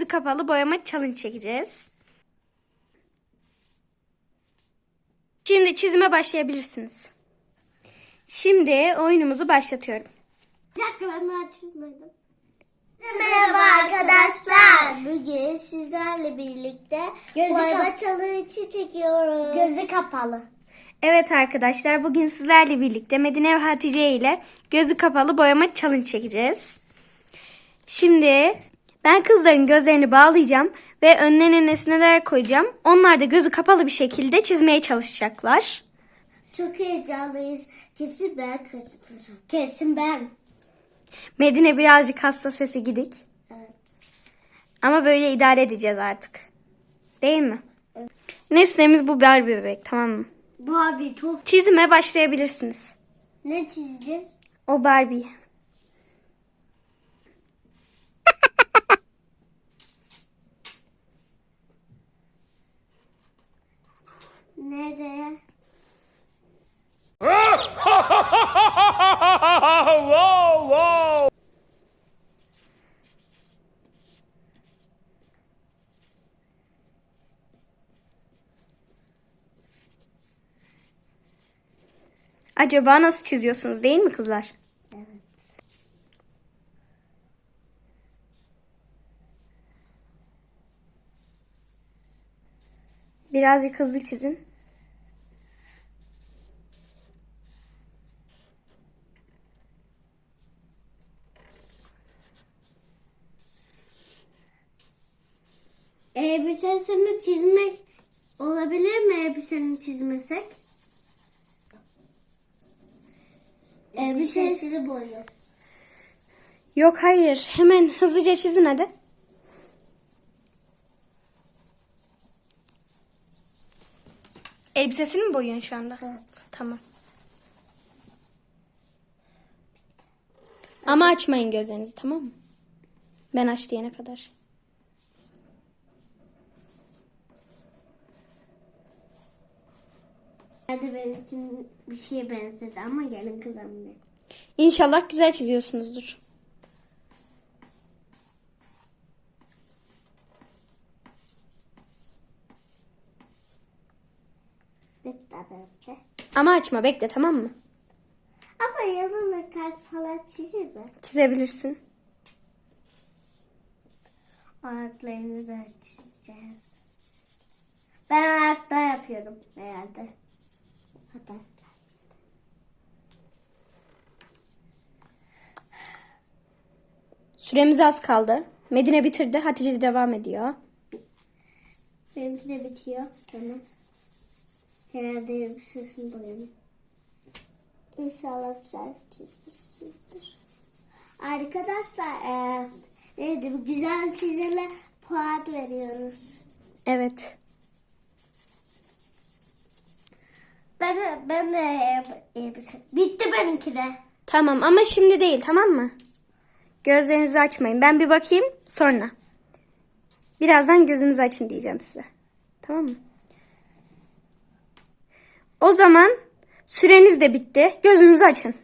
gözü kapalı boyama challenge çekeceğiz. Şimdi çizime başlayabilirsiniz. Şimdi oyunumuzu başlatıyorum. Bir dakika ben daha çizmedim. Merhaba arkadaşlar. Bugün sizlerle birlikte Gözü boyama challenge çekiyoruz. Gözü kapalı. Evet arkadaşlar bugün sizlerle birlikte Medine ve Hatice ile gözü kapalı boyama challenge çekeceğiz. Şimdi ben kızların gözlerini bağlayacağım ve önlerine nesneler koyacağım. Onlar da gözü kapalı bir şekilde çizmeye çalışacaklar. Çok heyecanlıyız. Kesin ben kaçıracağım. Kesin ben. Medine birazcık hasta sesi gidik. Evet. Ama böyle idare edeceğiz artık. Değil mi? Nesnemiz bu Barbie bebek tamam mı? Bu abi çok Çizime başlayabilirsiniz. ne çizdi? O Barbie. Acaba nasıl çiziyorsunuz değil mi kızlar? Evet. Birazcık hızlı çizin. Elbisesini çizmek olabilir mi elbiseni çizmesek? Elbise Sesini boyuyor. Yok hayır. Hemen hızlıca çizin hadi. Elbisesini mi boyuyorsun şu anda? Evet. Tamam. Ama açmayın gözlerinizi tamam mı? Ben aç diyene kadar. Hadi benimki bir şeye benzedi ama gelin kızım benim. İnşallah güzel çiziyorsunuzdur. Bitti belki. Ama açma bekle tamam mı? Ama yanına kalp falan çizir mi? Çizebilirsin. Ayaklarını da çizeceğiz. Ben ayakta yapıyorum herhalde. Hadi. Süremiz az kaldı. Medine bitirdi. Hatice de devam ediyor. Benimki de bitiyor. Tamam. Herhalde elbisesini boyadım. İnşallah güzel çizmişsinizdir. Arkadaşlar eee neydi güzel çizene puan veriyoruz. Evet. Ben de, ben de elbise. Bitti benimki de. Tamam ama şimdi değil tamam mı? Gözlerinizi açmayın. Ben bir bakayım sonra. Birazdan gözünüzü açın diyeceğim size. Tamam mı? O zaman süreniz de bitti. Gözünüzü açın.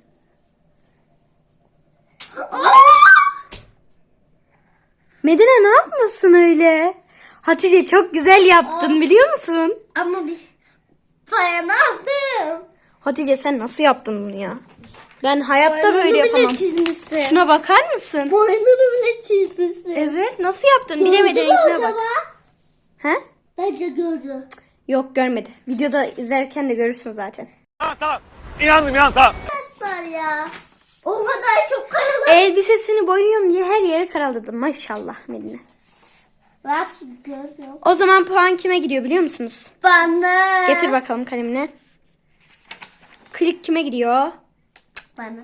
Medine ne yapmasın öyle? Hatice çok güzel yaptın biliyor musun? Ama bir bayan aldım. Hatice sen nasıl yaptın bunu ya? Ben hayatta böyle Boynunu bile yapamam. çizmişsin. Şuna bakar mısın? Boynunu bile çizmişsin. Evet nasıl yaptın? Bilemedin Gördü mü içine bak. acaba? He? Bence gördü. Yok görmedi. Videoda izlerken de görürsün zaten. Tamam tamam. İnandım inan tamam. Arkadaşlar ya. O kadar çok karalar. Elbisesini boyuyorum diye her yere karaladım. Maşallah Medine. O zaman puan kime gidiyor biliyor musunuz? Bana. Getir bakalım kalemini. Klik kime gidiyor? Bana.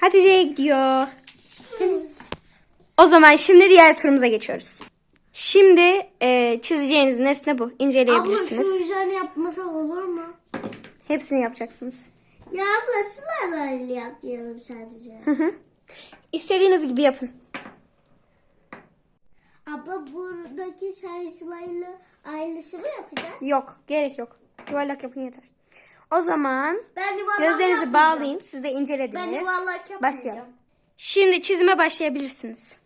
Hatice'ye gidiyor. O zaman şimdi diğer turumuza geçiyoruz. Şimdi e, çizeceğiniz nesne bu. Abla İnceleyebilirsiniz. şu yüzden yapmasak olur mu? Hepsini yapacaksınız. Ya abla sırayla yapmayalım sadece. Hı hı. İstediğiniz gibi yapın. abla buradaki sayılarla ayrılışı mı yapacağız? Yok, gerek yok. Yuvarlak yapın yeter. O zaman gözlerinizi bağlayayım. Siz de incelediniz. Ben yuvarlak yapmayacağım. Başlayalım. Şimdi çizime başlayabilirsiniz.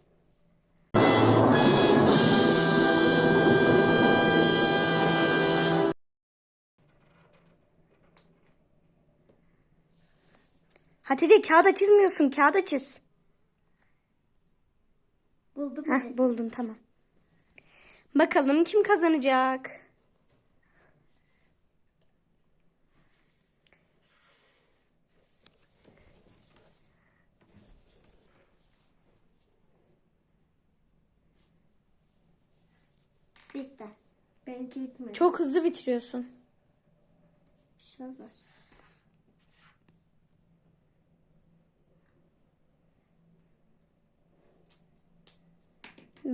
Hatice kağıda çizmiyorsun. Kağıda çiz. Buldum. Heh, buldum tamam. Bakalım kim kazanacak? Bitti. Benimki bitmedi. Çok hızlı bitiriyorsun. Bir şey olmaz.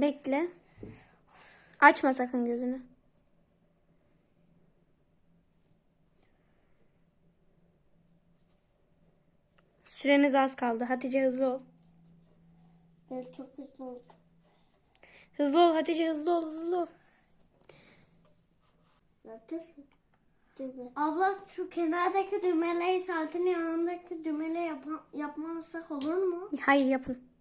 Bekle. Açma sakın gözünü. Süreniz az kaldı. Hatice hızlı ol. Ben çok hızlı oldum. Hızlı ol Hatice hızlı ol hızlı ol. Abla şu kenardaki düğmeleri saatin yanındaki düğmeleri yap yapmazsak olur mu? Hayır yapın.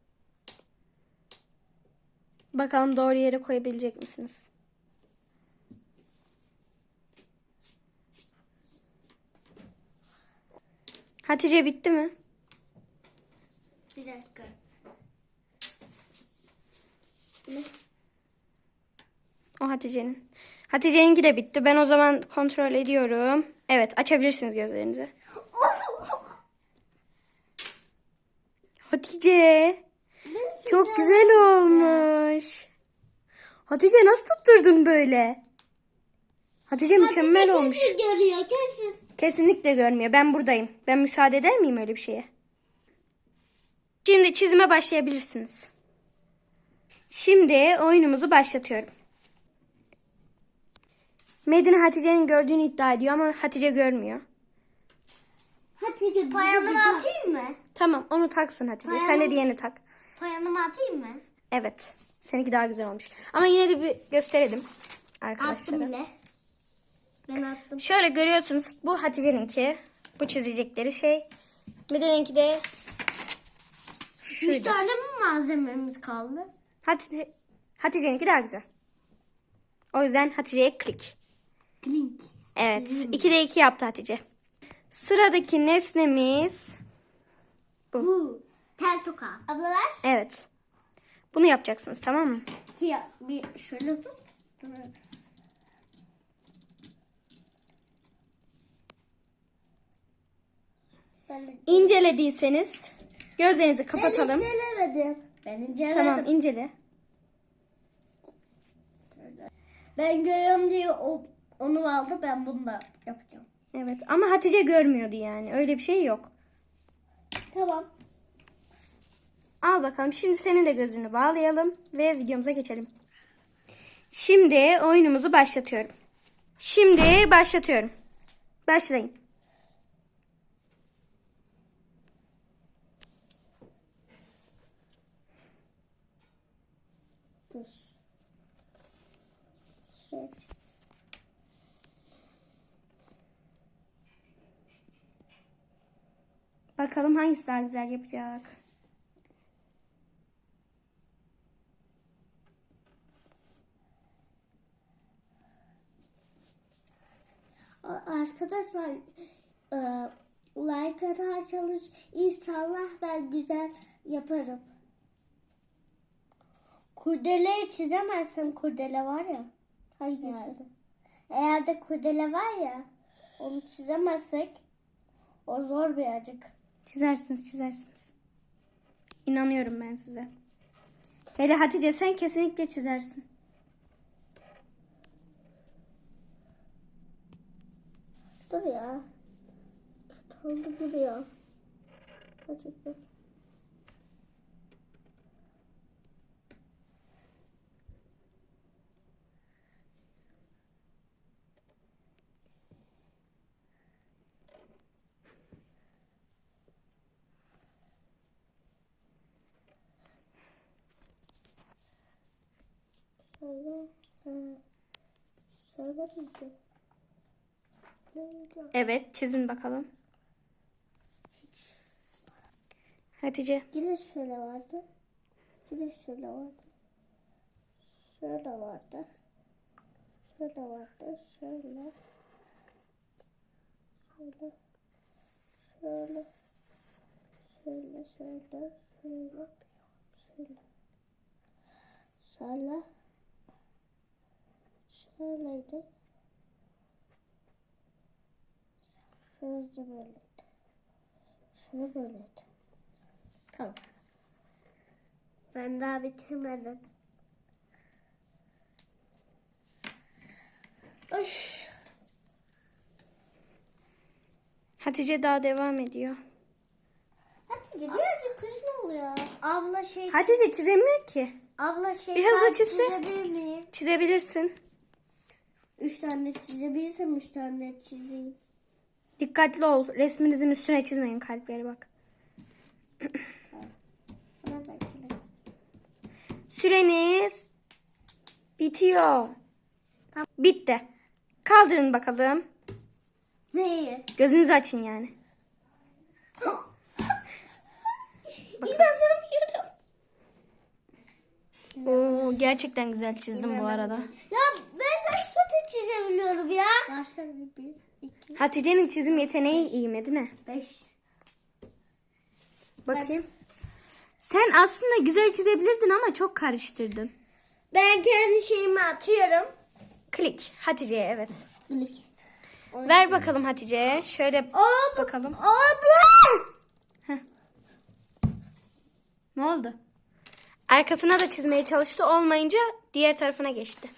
Bakalım doğru yere koyabilecek misiniz? Hatice bitti mi? Bir dakika. O Hatice'nin. Hatice'ninki de bitti. Ben o zaman kontrol ediyorum. Evet açabilirsiniz gözlerinizi. Hatice. Çok güzel olmuş. Hatice nasıl tutturdun böyle? Hatice mükemmel olmuş. Kesin görüyor kesin. Kesinlikle görmüyor. Ben buradayım. Ben müsaade eder miyim öyle bir şeye? Şimdi çizime başlayabilirsiniz. Şimdi oyunumuzu başlatıyorum. Medine Hatice'nin gördüğünü iddia ediyor ama Hatice görmüyor. Hatice Payanımı atayım mı? Tamam onu taksın Hatice. Sen de diğerini tak. Payanımı atayım mı? Evet. Seninki daha güzel olmuş. Ama yine de bir gösterelim Attım arkadaşlara. bile. Ben attım. Şöyle görüyorsunuz. Bu Hatice'ninki. Bu çizecekleri şey. Medine'ninki de Üç şuydu. tane mi malzememiz kaldı? Hatice, Hatice'ninki daha güzel. O yüzden Hatice'ye klik. Klink. Evet. 2'de 2 yaptı Hatice. Sıradaki nesnemiz Bu. Tel toka. Ablalar. evet. Bunu yapacaksınız tamam mı? Siyah. Bir şöyle tut. Ben, İncelediyseniz gözlerinizi kapatalım. incelemedim. ben inceledim. Tamam incele. Ben görüyorum diye o, onu aldı. Ben bunu da yapacağım. Evet ama Hatice görmüyordu yani. Öyle bir şey yok. Tamam. Al bakalım. Şimdi senin de gözünü bağlayalım ve videomuza geçelim. Şimdi oyunumuzu başlatıyorum. Şimdi başlatıyorum. Başlayın. Dur. Bakalım hangisi daha güzel yapacak. Arkadaşlar e, like atarsanız inşallah ben güzel yaparım. Kurdeleyi çizemezsin. Kurdele var ya. Hangisi? Eğer de kurdele var ya. Onu çizemezsek o zor birazcık. Çizersiniz çizersiniz. İnanıyorum ben size. Hele Hatice sen kesinlikle çizersin. Dur ya. Kötü oldu gibi ya. Gerçekten. Şöyle, e, şöyle miydi? Neydi? Evet çizin bakalım. Hatice. Yine şöyle vardı. Yine şöyle vardı. Şöyle vardı. Şöyle vardı. Şöyle. Şöyle. Şöyle. Şöyle şöyle. Şöyle. Şöyle. Şöyle. Şöyleydi. Şöyle böyleydi. Şöyle böyleydi. Tamam. Ben daha bitirmedim. Öş. Hatice daha devam ediyor. Hatice birazcık kızma oluyor. Abla şey Hatice çizemiyor ki. abla şey Biraz açısı. çizebilir miyim? Çizebilirsin. Üç tane çizebilirsem üç tane çizeyim. Dikkatli ol. Resminizin üstüne çizmeyin kalpleri bak. Süreniz bitiyor. Bitti. Kaldırın bakalım. Neyi? Gözünüzü açın yani. İnanamıyorum. Oo gerçekten güzel çizdim bu arada. Ya ben de sütü çizebiliyorum ya. Bir, bir, iki, Hatice'nin çizim yeteneği iyi Medine. beş. Bakayım. Sen aslında güzel çizebilirdin ama çok karıştırdın. Ben kendi şeyimi atıyorum. Klik. Hatice'ye evet. Bilik. Ver bakalım Hatice'ye. Şöyle bakalım. Abla! Ne oldu? Arkasına da çizmeye çalıştı. Olmayınca diğer tarafına geçti.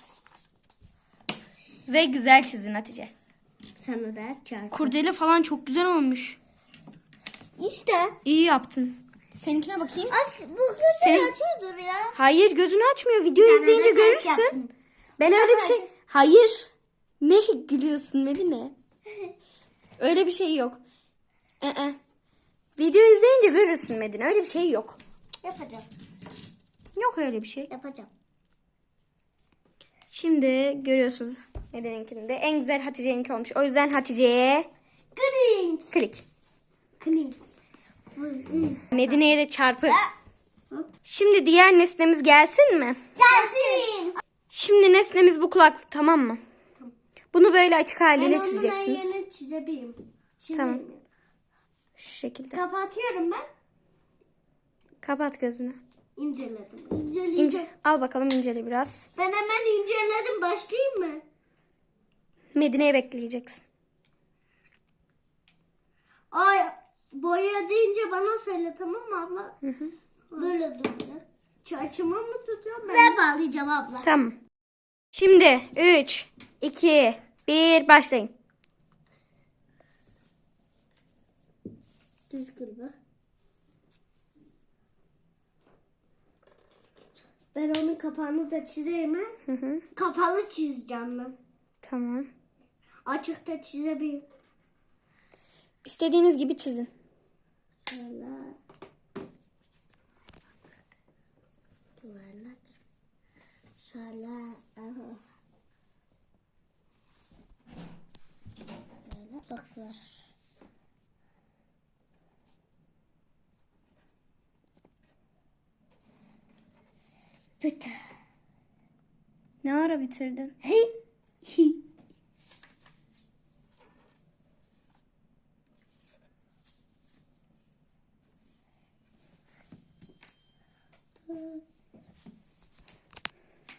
Ve güzel çizdin Hatice. Sana da çarp. Kurdele falan çok güzel olmuş. İşte. İyi yaptın. Seninkine bakayım. Aç, bu gözü Senin- açıyordur ya. Hayır gözünü açmıyor. Videoyu izleyince de ters görürsün. yaptım. Ben öyle bir şey... Hayır. Ne gülüyorsun Medine? Öyle bir şey yok. Ee, Video izleyince görürsün Medine. Öyle bir şey yok. Yapacağım. Yok öyle bir şey. Yapacağım. Şimdi görüyorsunuz Medine'ninkini de. En güzel Hatice'ninki olmuş. O yüzden Hatice'ye Green. klik. Klink. Medine'ye de çarpı. Şimdi diğer nesnemiz gelsin mi? Gelsin. Şimdi nesnemiz bu kulaklık tamam mı? Bunu böyle açık haliyle Ben çizeceksiniz. yerini çizebilirim. Tamam. Şu şekilde. Kapatıyorum ben. Kapat gözünü. İnceledim. İnceleyeceğim. İnce. Al bakalım incele biraz. Ben hemen inceledim. Başlayayım mı? Medine'ye bekleyeceksin. Ay boya deyince bana söyle tamam mı abla? Böyle duracak. Çaçımı mı tutuyorum ben? Ben bağlayacağım abla. Tamam. Şimdi 3, 2, 1 başlayın. Düzgün mü? Ben onun kapağını da çizeyim ha. Hı hı. Kapalı çizeceğim ben. Tamam. Açıkta çizebilirim. İstediğiniz gibi çizin. Şöyle. Yuvarlak. Şöyle. Aha. Böyle bakıyor. Bütün. Ne ara bitirdin?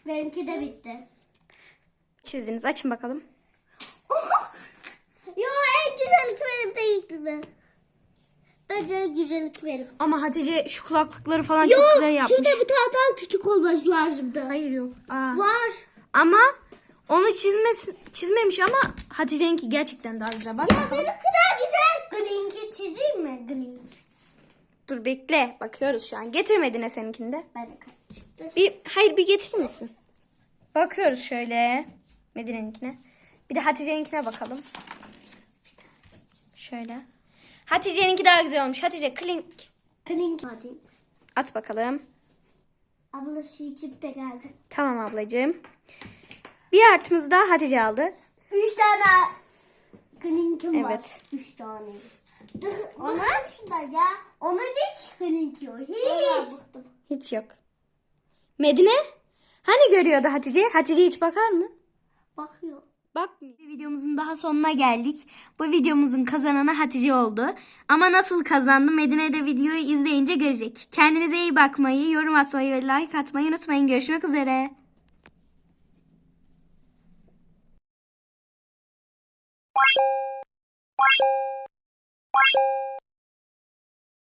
Benimki de bitti. Çizdiniz. Açın bakalım. Yo en güzellik benim değildi mi? En güzellik benim. Ama Hatice şu kulaklıkları falan çok güzel yapmış. şurada bir tane daha küçük olması lazımdı. Hayır yok. Aa. Var. Ama onu çizmesi, çizmemiş ama Hatice'ninki gerçekten daha güzel. Bak. Benimki daha güzel. Glink'i çizeyim mi? Glink. Dur bekle. Bakıyoruz şu an. Getirmedin ne seninkini de. Ben de kaçtı. Bir, hayır bir getirir misin? Bakıyoruz şöyle. Medine'ninkine. Bir de Hatice'ninkine bakalım. Şöyle. Hatice'ninki daha güzel olmuş. Hatice klink. Glink. Hadi. At bakalım. Abla şu içip de geldi. Tamam ablacığım. Bir artımız daha Hatice aldı. Üç tane Glink'im var. Evet. Üç tane. Onlar şurada ya. Ona ne çıktın ki o? Hiç. Hiç yok. Medine? Hani görüyordu Hatice? Hatice hiç bakar mı? Bakıyor bakmayın. Bir videomuzun daha sonuna geldik. Bu videomuzun kazananı Hatice oldu. Ama nasıl kazandı Medine'de videoyu izleyince görecek. Kendinize iyi bakmayı, yorum atmayı ve like atmayı unutmayın. Görüşmek üzere. Bye.